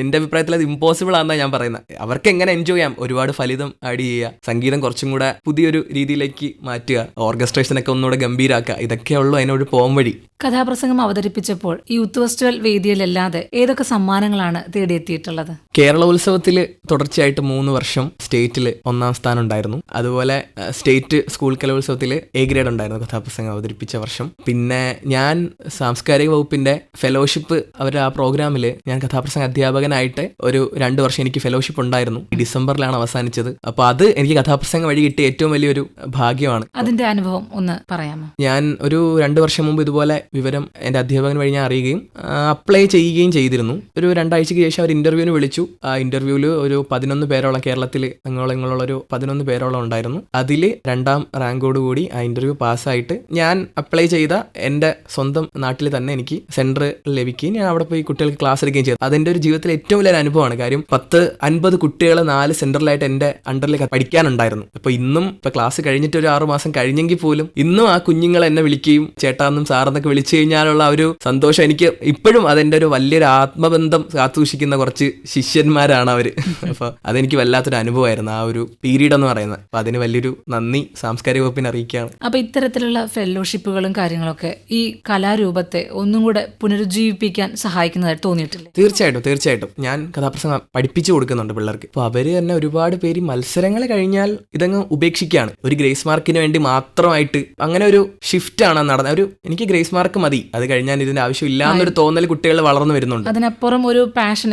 എന്റെ അഭിപ്രായത്തിൽ അത് ഇമ്പോസിബിൾ ആണെന്നാണ് ഞാൻ പറയുന്നത് അവർക്ക് എങ്ങനെ എൻജോയ് ചെയ്യാം? ഒരുപാട് ഫലിതം ആഡ് ചെയ്യുക സംഗീതം കുറച്ചും കൂടെ പുതിയൊരു രീതിയിലേക്ക് മാറ്റുക ഓർക്കസ്ട്രേഷൻ ഒക്കെ ഒന്നുകൂടെ ഗംഭീരാക്കുക ഇതൊക്കെയുള്ളൂ അതിനൊരു പോം വഴി. കഥാപ്രസംഗം അവതരിപ്പിച്ചപ്പോൾ ഈ യൂത്ത് ഫെസ്റ്റിവൽ വേദിയിലല്ലാതെ ഏതൊക്കെ സമ്മാനങ്ങളാണ് തേടിയെത്തിയിട്ടുള്ളത്? കേരളോത്സവത്തിൽ തുടർച്ചയായിട്ട് മൂന്ന് വർഷം സ്റ്റേറ്റിൽ ഒന്നാം സ്ഥാനം ഉണ്ടായിരുന്നു അതുപോലെ സ്റ്റേറ്റ് സ്കൂൾ കലോത്സവത്തിൽ എ ഗ്രേഡ് ഉണ്ടായിരുന്നു കഥാപ്രസംഗം അവതരിപ്പിച്ച വർഷം. പിന്നെ ഞാൻ സാംസ്കാരിക വകുപ്പിന്റെ ഫെലോഷിപ്പ് അവരുടെ ആ പ്രോഗ്രാമിൽ ഞാൻ കഥാപ്രസംഗ അധ്യാപകനായിട്ട് ഒരു രണ്ട് വർഷം എനിക്ക് ഫെലോഷിപ്പ് ഉണ്ടായിരുന്നു. ഡിസംബറിലാണ് അവസാനിച്ചത്. അപ്പോൾ അത് എനിക്ക് കഥാപ്രസംഗം വഴി കിട്ടിയ ഏറ്റവും വലിയൊരു ഭാഗ്യമാണ്. അതിന്റെ അനുഭവം ഒന്ന് പറയാമോ? ഞാൻ ഒരു രണ്ട് വർഷം മുമ്പ് ഇതുപോലെ വിവരം എന്റെ അധ്യാപകൻ വഴി ഞാൻ അറിയുകയും അപ്ലൈ ചെയ്യുകയും ചെയ്തിരുന്നു. ഒരു രണ്ടാഴ്ചയ്ക്ക് ശേഷം അവർ ഇന്റർവ്യൂവിന് വിളിച്ചു. ആ ഇന്റർവ്യൂവിൽ ഒരു പതിനൊന്ന് പേരോളം കേരളത്തിൽ അങ്ങോളം ഇങ്ങോളം ഒരു പതിനൊന്ന് പേരോളം ഉണ്ടായിരുന്നു. അതിൽ രണ്ടാം റാങ്കോട് കൂടി ആ ഇന്റർവ്യൂ പാസ്സായിട്ട് ഞാൻ അപ്ലൈ ചെയ്ത എന്റെ സ്വന്തം നാട്ടിൽ തന്നെ എനിക്ക് സെന്റർ ലഭിക്കുകയും ഞാൻ അവിടെ പോയി കുട്ടികൾക്ക് ക്ലാസ് എടുക്കുകയും ചെയ്തു. അതെന്റെ ഒരു ജീവിതത്തിലെ ഏറ്റവും വലിയൊരു അനുഭവമാണ്. കാര്യം പത്ത് അൻപത് കുട്ടികൾ നാല് സെന്ററിലായിട്ട് എന്റെ അണ്ടറിൽ പഠിക്കാനുണ്ടായിരുന്നു. അപ്പോൾ ഇന്നും ഇപ്പോൾ ക്ലാസ് കഴിഞ്ഞിട്ട് ഒരു ആറ് മാസം കഴിഞ്ഞെങ്കിൽ പോലും ഇന്നും ആ കുഞ്ഞുങ്ങൾ എന്നെ വിളിക്കുകയും ചേട്ടാന്നും സാറെന്നൊക്കെ വിളിച്ചു കഴിഞ്ഞാലുള്ള ഒരു സന്തോഷം എനിക്ക് ഇപ്പോഴും അതെന്റെ ഒരു വലിയൊരു ആത്മബന്ധം കാത്തുസൂക്ഷിക്കുന്ന കുറച്ച് ശിഷ്യന്മാരാണ് അവർ. അപ്പോൾ അതെനിക്ക് വല്ലാത്തൊരു അനുഭവമായിരുന്നു ആ ഒരു പീരീഡ് എന്ന് പറയുന്നത്. അപ്പോൾ അതിന് വലിയൊരു നന്ദി. സാംസ്കാരിക വകുപ്പിനെ അറിയിക്കുകയാണ്. അപ്പൊ ഇത്തരത്തിലുള്ള ഫെലോഷിപ്പുകളും കാര്യങ്ങളൊക്കെ ഈ കലാരൂപത്തെ ഒന്നും കൂടെ പുനരുജ്ജീവിപ്പിക്കാൻ സഹായിക്കുന്നതായി തോന്നിയിട്ടില്ല? തീർച്ചയായിട്ടും തീർച്ചയായിട്ടും. ഞാൻ കഥാപ്രസംഗം പഠിപ്പിച്ചു കൊടുക്കുന്നുണ്ട് പിള്ളേർക്ക്. അപ്പോൾ അവർ തന്നെ ഒരുപാട് പേര് മത്സരങ്ങൾ കഴിഞ്ഞാൽ ഇതങ്ങ് ഉപേക്ഷിക്കുകയാണ്. ഒരു ഗ്രേസ് മാർക്കിന് വേണ്ടി മാത്രമായിട്ട് അങ്ങനെ ഒരു ഷിഫ്റ്റ് ആണ് നടന്നത്. ഒരു എനിക്ക് ഗ്രേസ് മാർക്ക് മതി. അത് കഴിഞ്ഞാൽ ഇതിന്റെ ആവശ്യമില്ല എന്നൊരു തോന്നൽ കുട്ടികൾ വളർന്നു വരുന്നുണ്ട്. അതിനപ്പുറം ഒരു പാഷൻ.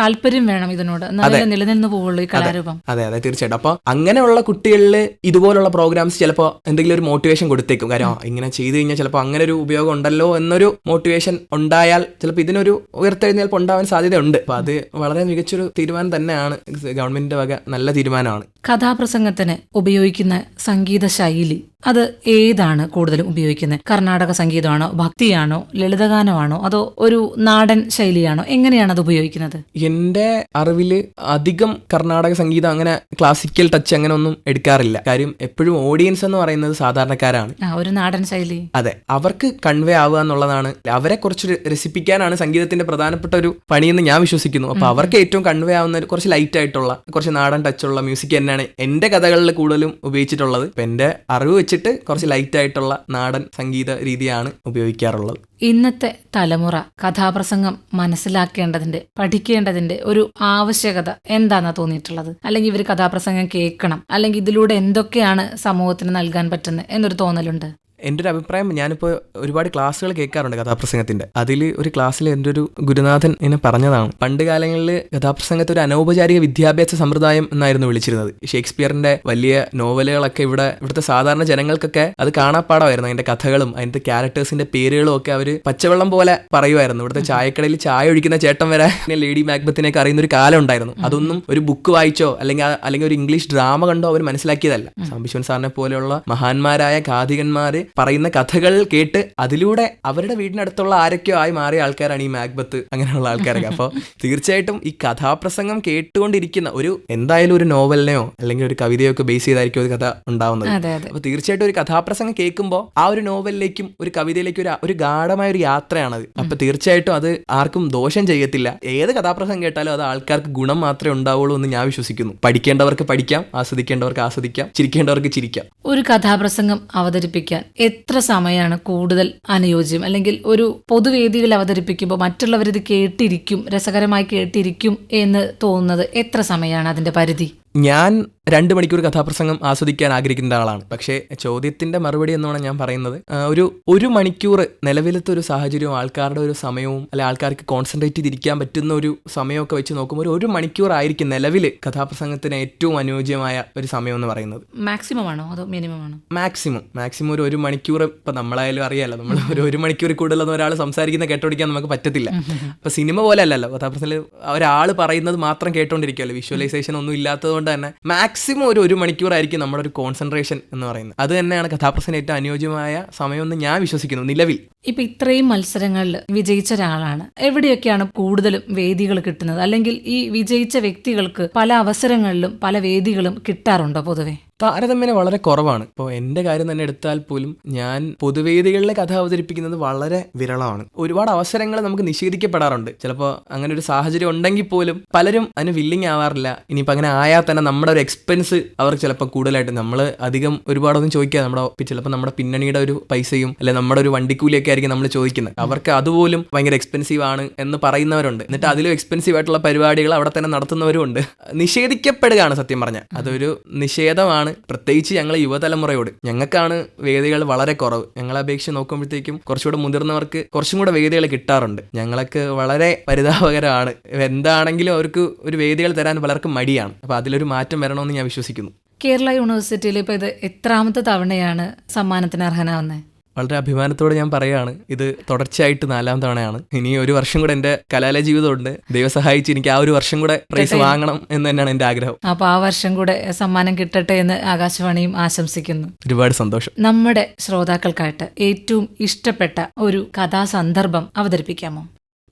താല്പര്യം വേണം ഇതിനോട്. നിലനിന്ന് പോവുള്ളൂ ഈ കലാരൂപം. അതെ അതെ തീർച്ചയായിട്ടും. അപ്പോൾ അങ്ങനെയുള്ള കുട്ടികളിൽ ഇതുപോലുള്ള പ്രോഗ്രാംസ് ചിലപ്പോൾ എന്തെങ്കിലും ഒരു മോട്ടിവേഷൻ കൊടുത്തേക്കും. കാരണം ഇങ്ങനെ ചെയ്തു കഴിഞ്ഞാൽ ചിലപ്പോൾ അങ്ങനെ ഒരു ഉപയോഗം ഉണ്ടല്ലോ എന്നൊരു മോട്ടിവേഷൻ ഉണ്ടായാൽ ചിലപ്പോൾ ഇതിനൊരു ഉയർത്തെഴുന്നേൽപ്പ് ഉണ്ടാവാൻ സാധ്യതയുണ്ട്. അപ്പോൾ അത് വളരെ മികച്ചൊരു തീരുമാനം തന്നെയാണ് ഗവൺമെന്റിന്റെ വക നല്ല തീരുമാനമാണ്. കഥാപ്രസംഗത്തിന് ഉപയോഗിക്കുന്ന സംഗീത ശൈലി. അത് ഏതാണ് കൂടുതലും ഉപയോഗിക്കുന്നത്? കർണാടക സംഗീതമാണോ ഭക്തിയാണോ ലളിതഗാനമാണോ അതോ ഒരു നാടൻ ശൈലിയാണോ? എങ്ങനെയാണ് അത് ഉപയോഗിക്കുന്നത്? എന്റെ അറിവിൽ അധികം കർണാടക സംഗീതം അങ്ങനെ ക്ലാസിക്കൽ ടച്ച് അങ്ങനെ ഒന്നും എടുക്കാറില്ല. കാര്യം എപ്പോഴും ഓഡിയൻസ് എന്ന് പറയുന്നത് സാധാരണക്കാരാണ്. ആ ഒരു നാടൻ ശൈലി. അതെ അവർക്ക് കൺവേ ആവുക എന്നുള്ളതാണ്. അവരെ കുറച്ച് രസിപ്പിക്കാനാണ് സംഗീതത്തിന്റെ പ്രധാനപ്പെട്ട ഒരു പണിയെന്ന് ഞാൻ വിശ്വസിക്കുന്നു. അപ്പൊ അവർക്ക് ഏറ്റവും കൺവേ ആവുന്ന കുറച്ച് ലൈറ്റ് ആയിട്ടുള്ള കുറച്ച് നാടൻ ടച്ചുള്ള മ്യൂസിക് തന്നെയാണ് എന്റെ കഥകളിൽ കൂടുതലും ഉപയോഗിച്ചിട്ടുള്ളത്. ഇപ്പൊ എന്റെ അറിവ് വെച്ചിട്ട് കുറച്ച് ലൈറ്റ് ആയിട്ടുള്ള നാടൻ സംഗീത രീതിയാണ് ഉപയോഗിക്കാറുള്ളത്. ഇന്നത്തെ തലമുറ കഥാപ്രസംഗം മനസ്സിലാക്കേണ്ടതിന്റെ പഠിക്കേണ്ടതിന്റെ ഒരു ആവശ്യകത എന്താണെന്നാ തോന്നിയിട്ടുള്ളത്? അല്ലെങ്കിൽ ഇവർ കഥാപ്രസംഗം കേൾക്കണം. അല്ലെങ്കിൽ ഇതിലൂടെ എന്തൊക്കെയാണ് സമൂഹത്തിന് നൽകാൻ പറ്റുന്നത് എന്നൊരു തോന്നലുണ്ട്. എന്റെ ഒരു അഭിപ്രായം ഞാനിപ്പോൾ ഒരുപാട് ക്ലാസ്സുകൾ കേൾക്കാറുണ്ട് കഥാപ്രസംഗത്തിന്റെ അതിൽ ഒരു ക്ലാസ്സിൽ എന്റെ ഒരു ഗുരുനാഥൻ എന്നെ പറഞ്ഞതാണ്. പണ്ട് കാലങ്ങളിൽ കഥാപ്രസംഗത്തെ ഒരു അനൗപചാരിക വിദ്യാഭ്യാസ സമ്പ്രദായം എന്നായിരുന്നു വിളിച്ചിരുന്നത്. ഷേക്സ്പിയറിന്റെ വലിയ നോവലുകളൊക്കെ ഇവിടെ ഇവിടുത്തെ സാധാരണ ജനങ്ങൾക്കൊക്കെ അത് കാണാപ്പാടമായിരുന്നു അതിന്റെ കഥകളും അതിന്റെ ക്യാരക്ടേഴ്സിന്റെ പേരുകളും ഒക്കെ അവർ പച്ചവെള്ളം പോലെ പറയുമായിരുന്നു. ഇവിടുത്തെ ചായക്കടയിൽ ചായ ഒഴിക്കുന്ന ചേട്ടൻ വരെ ലേഡി മാക്ബത്തിനെയൊക്കെ അറിയുന്ന ഒരു കാലം ഉണ്ടായിരുന്നു. അതൊന്നും ഒരു ബുക്ക് വായിച്ചോ അല്ലെങ്കിൽ അല്ലെങ്കിൽ ഒരു ഇംഗ്ലീഷ് ഡ്രാമ കണ്ടോ അവർ മനസ്സിലാക്കിയതല്ല. സാംബിശ്വൻ സാറിനെ പോലെയുള്ള മഹാന്മാരായ ഖാദികന്മാര് പറയുന്ന കഥകൾ കേട്ട് അതിലൂടെ അവരുടെ വീടിനടുത്തുള്ള ആരൊക്കെയോ ആയി മാറിയ ആൾക്കാരാണ് ഈ മാക്ബത്ത് അങ്ങനെയുള്ള ആൾക്കാരൊക്കെ. അപ്പോൾ തീർച്ചയായിട്ടും ഈ കഥാപ്രസംഗം കേട്ടുകൊണ്ടിരിക്കുന്ന ഒരു എന്തായാലും ഒരു നോവലിനെയോ അല്ലെങ്കിൽ ഒരു കവിതയോ ഒക്കെ ബേസ് ചെയ്തായിരിക്കും ഒരു കഥ ഉണ്ടാവുന്നത്. അതെ അതെ. അപ്പൊ തീർച്ചയായിട്ടും ഒരു കഥാപ്രസംഗം കേൾക്കുമ്പോൾ ആ ഒരു നോവലിലേക്കും ഒരു കവിതയിലേക്കും ഒരു ഒരു ഗാഠമായ ഒരു യാത്രയാണത്. അപ്പൊ തീർച്ചയായിട്ടും അത് ആർക്കും ദോഷം ചെയ്യത്തില്ല. ഏത് കഥാപ്രസംഗം കേട്ടാലും അത് ആൾക്കാർക്ക് ഗുണം മാത്രമേ ഉണ്ടാവുള്ളൂ എന്ന് ഞാൻ വിശ്വസിക്കുന്നു. പഠിക്കേണ്ടവർക്ക് പഠിക്കാം ആസ്വദിക്കേണ്ടവർക്ക് ആസ്വദിക്കാം ചിരിക്കേണ്ടവർക്ക് ചിരിക്കാം. ഒരു കഥാപ്രസംഗം അവതരിപ്പിക്കാൻ എത്ര സമയമാണ് കൂടുതൽ അനുയോജ്യം? അല്ലെങ്കിൽ ഒരു പൊതുവേദിയിൽ അവതരിപ്പിക്കുമ്പോൾ മറ്റുള്ളവർ ഇത് കേട്ടിരിക്കും രസകരമായി കേട്ടിരിക്കും എന്ന് തോന്നുന്നത് എത്ര സമയമാണ് അതിന്റെ പരിധി? ഞാൻ രണ്ട് മണിക്കൂർ കഥാപ്രസംഗം ആസ്വദിക്കാൻ ആഗ്രഹിക്കുന്ന ആളാണ്. പക്ഷേ ചോദ്യത്തിന്റെ മറുപടി എന്നാണ് ഞാൻ പറയുന്നത്. ഒരു ഒരു മണിക്കൂർ നിലവിലത്തെ ഒരു സാഹചര്യവും ആൾക്കാരുടെ ഒരു സമയവും അല്ലെ ആൾക്കാർക്ക് കോൺസെൻട്രേറ്റ് ചെയ്തിരിക്കാൻ പറ്റുന്ന ഒരു സമയമൊക്കെ വെച്ച് നോക്കുമ്പോൾ ഒരു ഒരു മണിക്കൂർ ആയിരിക്കും നിലവിൽ കഥാപ്രസംഗത്തിന് ഏറ്റവും അനുയോജ്യമായ ഒരു സമയം എന്ന് പറയുന്നത്. മാക്സിമം ആണോ? അതോ മിനിമം ആണോ? മാക്സിമം മാക്സിമം ഒരു ഒരു മണിക്കൂർ ഇപ്പം നമ്മളായാലും അറിയാലോ. നമ്മൾ ഒരു ഒരു മണിക്കൂർ കൂടുതലൊന്നും ഒരാൾ സംസാരിക്കുന്ന കേട്ടോടിക്കാൻ നമുക്ക് പറ്റത്തില്ല. അപ്പൊ സിനിമ പോലെ അല്ലല്ലോ. കഥാപ്രസംഗത്തിൽ ഒരാൾ പറയുന്നത് മാത്രം കേട്ടോണ്ടിരിക്കുമല്ലോ വിഷ്വലൈസേഷൻ ഒന്നും ഇല്ലാത്തത് കൊണ്ട് തന്നെ മാക്സിമം ഒരു ഒരു മണിക്കൂറായിരിക്കും നമ്മുടെ ഒരു കോൺസെൻട്രേഷൻ എന്ന് പറയുന്നത്. അത് തന്നെയാണ് കഥാപ്രസംഗം ഏറ്റവും അനുയോജ്യമായ സമയമെന്ന് ഞാൻ വിശ്വസിക്കുന്നു നിലവിൽ. ഇപ്പൊ ഇത്രയും മത്സരങ്ങളിൽ വിജയിച്ച ഒരാളാണ്. എവിടെയൊക്കെയാണ് കൂടുതലും വേദികൾ കിട്ടുന്നത്? അല്ലെങ്കിൽ ഈ വിജയിച്ച വ്യക്തികൾക്ക് പല അവസരങ്ങളിലും പല വേദികളും കിട്ടാറുണ്ടോ പൊതുവെ? താരതമ്യേന വളരെ കുറവാണ്. ഇപ്പോൾ എന്റെ കാര്യം തന്നെ എടുത്താൽ പോലും ഞാൻ പൊതുവേദികളിലെ കഥ അവതരിപ്പിക്കുന്നത് വളരെ വിരളമാണ്. ഒരുപാട് അവസരങ്ങൾ നമുക്ക് നിഷേധിക്കപ്പെടാറുണ്ട്. ചിലപ്പോൾ അങ്ങനെ ഒരു സാഹചര്യം ഉണ്ടെങ്കിൽ പോലും പലരും അതിന് വില്ലിങ് ആവാറില്ല. ഇനിയിപ്പോൾ അങ്ങനെ ആയാൽ തന്നെ നമ്മുടെ ഒരു എക്സ്പെൻസ് അവർക്ക് ചിലപ്പോൾ കൂടുതലായിട്ട്. നമ്മൾ അധികം ഒരുപാടൊന്നും ചോദിക്കുക നമ്മുടെ ചിലപ്പോൾ നമ്മുടെ പിന്നണിയുടെ ഒരു പൈസയും അല്ലെ നമ്മുടെ ഒരു വണ്ടിക്കൂലിയൊക്കെ ആയിരിക്കും നമ്മൾ ചോദിക്കുന്നത്. അവർക്ക് അതുപോലും ഭയങ്കര എക്സ്പെൻസീവ് ആണ് എന്ന് പറയുന്നവരുണ്ട്. എന്നിട്ട് അതിലും എക്സ്പെൻസീവ് ആയിട്ടുള്ള പരിപാടികൾ അവിടെ തന്നെ നടത്തുന്നവരും ഉണ്ട്. നിഷേധിക്കപ്പെടുകയാണ് സത്യം പറഞ്ഞാൽ. അതൊരു നിഷേധമാണ്. പ്രത്യേകിച്ച് ഞങ്ങളെ യുവതലമുറയോട്. ഞങ്ങൾക്കാണ് വേദികൾ വളരെ കുറവ്. ഞങ്ങളെ അപേക്ഷിച്ച് നോക്കുമ്പോഴത്തേക്കും കുറച്ചുകൂടെ മുതിർന്നവർക്ക് കുറച്ചും കൂടെ വേദികൾ കിട്ടാറുണ്ട്. ഞങ്ങൾക്ക് വളരെ പരിതാപകരമാണ്. എന്താണെങ്കിലും അവർക്ക് ഒരു വേദികൾ തരാൻ പലർക്കും മടിയാണ്. അപ്പൊ അതിലൊരു മാറ്റം വരണമെന്ന് ഞാൻ വിശ്വസിക്കുന്നു. കേരള യൂണിവേഴ്സിറ്റിയിൽ ഇപ്പൊ ഇത് എത്രാമത്തെ തവണയാണ് സമ്മാനത്തിന് അർഹനാവുന്നത്? വളരെ അഭിമാനത്തോടെ ഞാൻ പറയുകയാണ് ഇത് തുടർച്ചയായിട്ട് നാലാം തവണയാണ്. ഇനി ഒരു വർഷം കൂടെ എന്റെ കലാലയ ജീവിതമുണ്ട്. ദൈവം സഹായിച്ച് എനിക്ക് ആ ഒരു വർഷം കൂടെ പ്രൈസ് വാങ്ങണം എന്ന് തന്നെയാണ് എന്റെ ആഗ്രഹം. അപ്പൊ ആ വർഷം കൂടെ സമ്മാനം കിട്ടട്ടെ എന്ന് ആകാശവാണിയും ആശംസിക്കുന്നു. ഒരുപാട് സന്തോഷം. നമ്മുടെ ശ്രോതാക്കൾക്കായിട്ട് ഏറ്റവും ഇഷ്ടപ്പെട്ട ഒരു കഥാസന്ദർഭം അവതരിപ്പിക്കാമോ?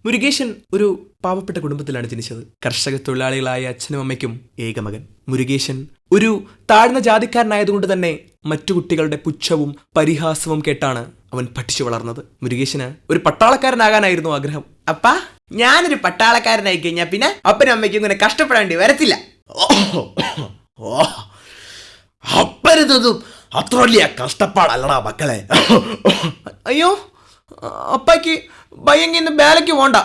മുരുകേശൻ ഒരു പാവപ്പെട്ട കുടുംബത്തിലാണ് ജനിച്ചത്. കർഷക തൊഴിലാളികളായ അച്ഛനും അമ്മയ്ക്കും ഏകമകൻ. മുരുകേശൻ ഒരു താഴ്ന്ന ജാതിക്കാരനായതുകൊണ്ട് തന്നെ മറ്റു കുട്ടികളുടെ പുച്ഛവും പരിഹാസവും കേട്ടാണ് അവൻ പഠിച്ചു വളർന്നത്. മുരുകേശന് ഒരു പട്ടാളക്കാരനാകാനായിരുന്നു ആഗ്രഹം. അപ്പാ ഞാനൊരു പട്ടാളക്കാരനായി കഴിഞ്ഞാൽ പിന്നെ അപ്പനും അമ്മയ്ക്കും ഇങ്ങനെ കഷ്ടപ്പെടേണ്ടി വരത്തില്ല. ഓ അപ്പരുതൊന്നും അത്ര വലിയ കഷ്ടപ്പാടല്ലടാ മക്കളെ. അയ്യോ അപ്പയ്ക്ക് ഭയങ്കര ഇന്ന് ബാലയ്ക്ക് പോണ്ട.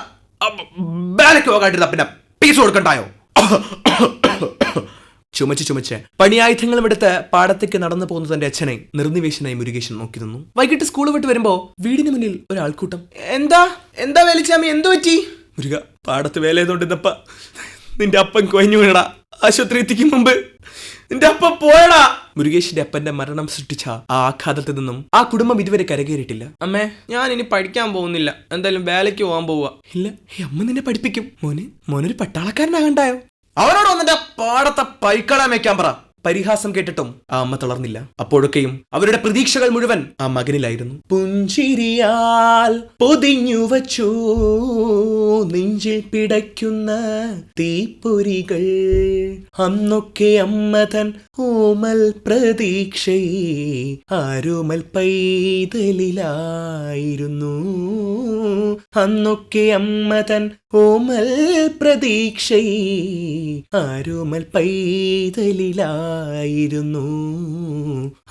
ബാലയ്ക്ക് വേലയ്ക്ക് പോകാണ്ടിരുന്ന പിന്നെ പീസ് കൊടുക്കണ്ടായോ? ചുമച്ച് ചുമച്ച് പണിയായുധങ്ങളും എടുത്ത് പാടത്തേക്ക് നടന്നു പോകുന്ന തന്റെ അച്ഛനെ നിർനിവേശനായി മുരുകേശൻ നോക്കി നിന്നു. വൈകിട്ട് സ്കൂൾ വിട്ട് വരുമ്പോ വീടിന് മുന്നിൽ ഒരാൾക്കൂട്ടം എന്താ? എന്താ വേലിച്ചാമി? എന്തു പറ്റി? മുരുക പാടത്ത് വേല ചെയ്തോണ്ടിരുന്നപ്പ നിന്റെ അപ്പൻ കൊഞ്ഞു വീണടാ. ആശുപത്രി എത്തിക്കും മുമ്പ്. നിന്റെ അപ്പ പോയടാ. മുരുകേഷിന്റെ അപ്പന്റെ മരണം സൃഷ്ടിച്ച ആ ആഘാതത്തിൽ നിന്നും ആ കുടുംബം ഇതുവരെ കരകയറിയിട്ടില്ല. അമ്മേ ഞാൻ ഇനി പഠിക്കാൻ പോകുന്നില്ല. എന്തായാലും വേലയ്ക്ക് പോകാൻ പോവുക ഇല്ല. ഏ, അമ്മ നിന്നെ പഠിപ്പിക്കും. മോന് മോനൊരു പട്ടാളക്കാരനാകണ്ടായോ? അവനോട് വന്നിട്ട് പാടത്തെ പൈക്കളാൻ വെക്കാൻ പറ. പരിഹാസം കേട്ടിട്ടും ആ അമ്മ തളർന്നില്ല. അപ്പോഴൊക്കെയും അവരുടെ പ്രതീക്ഷകൾ മുഴുവൻ ആ മകനിലായിരുന്നു. പുഞ്ചിരിയാൽ പൊതിഞ്ഞു വച്ചു. നെഞ്ചിൽ പിടയ്ക്കുന്ന തീപ്പൊരികൾ. അന്നൊക്കെ അമ്മ തൻ ഓമൽ പ്രതീക്ഷയെ ആരോമൽ പൈതലിലായിരുന്നു. അന്നൊക്കെ അമ്മ തൻ ഓമൽ പ്രതീക്ഷയെ ആരോമൽ പൈതലിലായിരുന്നു.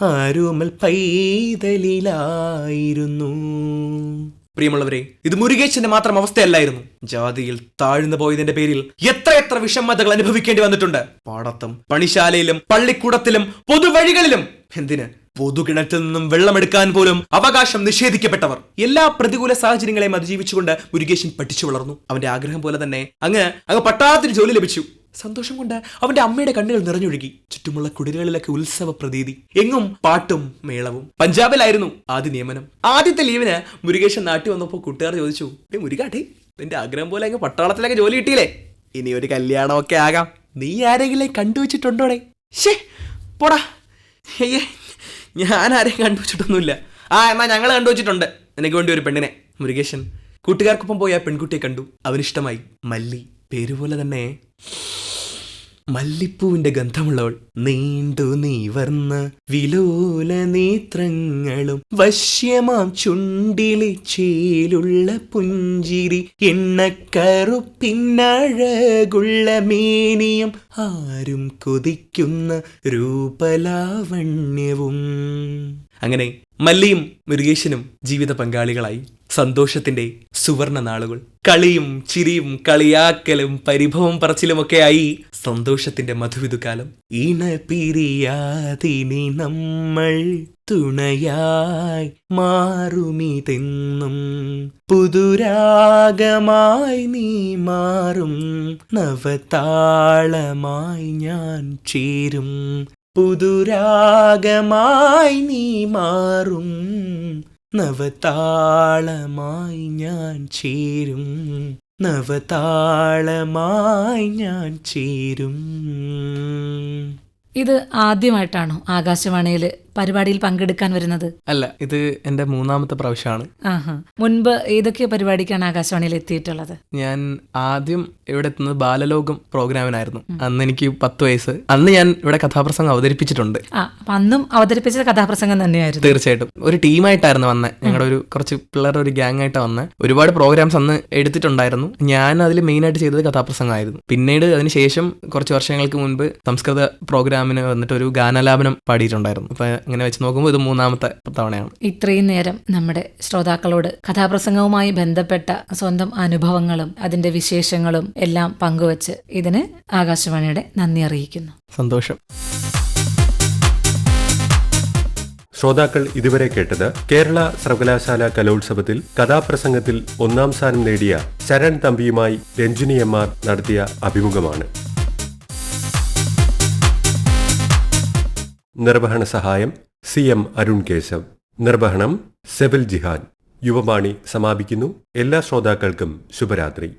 ആരോമൽ പൈതലിലായിരുന്നു. പ്രിയമുള്ളവരെ ഇത് മുരുകേശന്റെ മാത്രം അവസ്ഥയല്ലായിരുന്നു. ജാതിയിൽ താഴ്ന്നു പോയതിന്റെ പേരിൽ എത്ര വിഷമതകൾ അനുഭവിക്കേണ്ടി വന്നിട്ടുണ്ട്. പാടത്തും പണിശാലയിലും പള്ളിക്കൂടത്തിലും പൊതുവഴികളിലും. എന്തിന്? പൊതുകിണറ്റിൽ നിന്നും വെള്ളമെടുക്കാൻ പോലും അവകാശം നിഷേധിക്കപ്പെട്ടവർ. എല്ലാ പ്രതികൂല സാഹചര്യങ്ങളെയും അതിജീവിച്ചുകൊണ്ട് മുരുകേശൻ പഠിച്ചു വളർന്നു. അവന്റെ ആഗ്രഹം പോലെ തന്നെ അങ്ങ് അങ്ങ് പട്ടാളത്തിന് ജോലി ലഭിച്ചു. സന്തോഷം കൊണ്ട് അവന്റെ അമ്മയുടെ കണ്ണുകൾ നിറഞ്ഞൊഴുകി. ചുറ്റുമുള്ള കുടിലുകളിലൊക്കെ ഉത്സവ പ്രതീതി. എങ്ങും പാട്ടും മേളവും. പഞ്ചാബിലായിരുന്നു ആദ്യ നിയമനം. ആദ്യത്തെ ലീവിന് മുരുകേശൻ നാട്ടിൽ വന്നപ്പോൾ കൂട്ടുകാർ ചോദിച്ചു "ഏ മുരുകാട്ടെ നിന്റെ ആഗ്രഹം പോലെ അങ്ങ് പട്ടാളത്തിലൊക്കെ ജോലി കിട്ടിയില്ലേ? ഇനി ഒരു കല്യാണമൊക്കെ ആകാം. നീ ആരെങ്കിലും കണ്ടുവച്ചിട്ടുണ്ടോടെ? ഷേ പോടാ. അയ്യേ ഞാൻ ആരെയും കണ്ടുവച്ചിട്ടൊന്നുമില്ല. ആ എന്നാ ഞങ്ങൾ കണ്ടുവച്ചിട്ടുണ്ട്. എനിക്ക് വേണ്ടി ഒരു പെണ്ണിനെ. മുരുകേശൻ കൂട്ടുകാർക്കൊപ്പം പോയി ആ പെൺകുട്ടിയെ കണ്ടു. അവനിഷ്ടമായി. മല്ലി പേരുപോലെ തന്നെ. മല്ലിപ്പൂവിന്റെ ഗന്ധമുള്ളവൾ നീണ്ടു നീവർന്ന വിലോല നേത്രങ്ങളും വശ്യമാം ചുണ്ടിലെ ചേലുള്ള പുഞ്ചിരി എണ്ണക്കറുപ്പിന്നഴകുള്ള മേനിയും ആരും കൊതിക്കുന്ന രൂപലാവണ്യവും. അങ്ങനെ മല്ലിയും മുരുകേശനും ജീവിത പങ്കാളികളായി. സന്തോഷത്തിന്റെ സുവർണ നാളുകൾ. കളിയും ചിരിയും കളിയാക്കലും പരിഭവം പറച്ചിലുമൊക്കെ ആയി സന്തോഷത്തിന്റെ മധുവിധുകാലം. ഇണ പിരിയാതിനി നമ്മൾ തുണയായി മാറുമിതെന്നും. പുതുരാഗമായി നീ മാറും. നവതാളമായി ഞാൻ ചേരും. പുതുരാഗമായി നീ മാറും. നവതാളമായി ഞാൻ ചേരും. നവതാളമായി ഞാൻ ചേരും. ഇത് ആദ്യമായിട്ടാണോ ആകാശവാണിയിൽ പരിപാടിയിൽ പങ്കെടുക്കാൻ വരുന്നത്? അല്ല ഇത് എന്റെ മൂന്നാമത്തെ പ്രാവശ്യമാണ്. ആഹാ. മുൻപ് ഏതൊക്കെ പരിപാടിക്കാണ് ആകാശവാണിയിൽ എത്തിയിട്ടുള്ളത്? ഞാൻ ആദ്യം ഇവിടെ എത്തുന്നത് ബാലലോകം പ്രോഗ്രാമിനായിരുന്നു. അന്ന് എനിക്ക് പത്ത് വയസ്സ്. അന്ന് ഞാൻ ഇവിടെ കഥാപ്രസംഗം അവതരിപ്പിച്ചിട്ടുണ്ട്. ആ അപ്പൊ അന്നും അവതരിപ്പിച്ച കഥാപ്രസംഗം തന്നെയായിരുന്നു. തീർച്ചയായിട്ടും. ഒരു ടീമായിട്ടായിരുന്നു വന്നത് ഞങ്ങളുടെ ഒരു കുറച്ച് പിള്ളേരുടെ ഒരു ഗ്യാങ് ആയിട്ട് വന്നത് ഒരുപാട് പ്രോഗ്രാംസ് അന്ന് എടുത്തിട്ടുണ്ടായിരുന്നു. ഞാൻ അതിൽ മെയിൻ ആയിട്ട് ചെയ്തത് കഥാപ്രസംഗമായിരുന്നു. പിന്നീട് അതിനുശേഷം കുറച്ച് വർഷങ്ങൾക്ക് മുൻപ് സംസ്കൃത പ്രോഗ്രാമിന് വന്നിട്ട് ഒരു ഗാനാലാപനം പാടിയിട്ടുണ്ടായിരുന്നു. അപ്പൊ അങ്ങനെ വെച്ച് നോക്കുമ്പോൾ ഇത് മൂന്നാമത്തെ തവണയാണ്. ഇത്രയും നേരം നമ്മുടെ ശ്രോതാക്കളോട് കഥാപ്രസംഗവുമായി ബന്ധപ്പെട്ട സ്വന്തം അനുഭവങ്ങളും അതിന്റെ വിശേഷങ്ങളും എല്ലാം പങ്കുവച്ച് ഇതിന് ആകാശവാണിയുടെ നന്ദി അറിയിക്കുന്നു. സന്തോഷം. ശ്രോതാക്കൾ ഇതുവരെ കേട്ടത് കേരള സർവകലാശാല കലോത്സവത്തിൽ കഥാപ്രസംഗത്തിൽ ഒന്നാം സ്ഥാനം നേടിയ ശരൺ തമ്പിയുമായി രഞ്ജിനി എം ആർ നടത്തിയ അഭിമുഖമാണ്. നിർവഹണ സഹായം സി എം അരുൺ കേശവ്. നിർവഹണം സെബിൽ ജിഹാൻ. യുവവാണി സമാപിക്കുന്നു. എല്ലാ ശ്രോതാക്കൾക്കും ശുഭരാത്രി.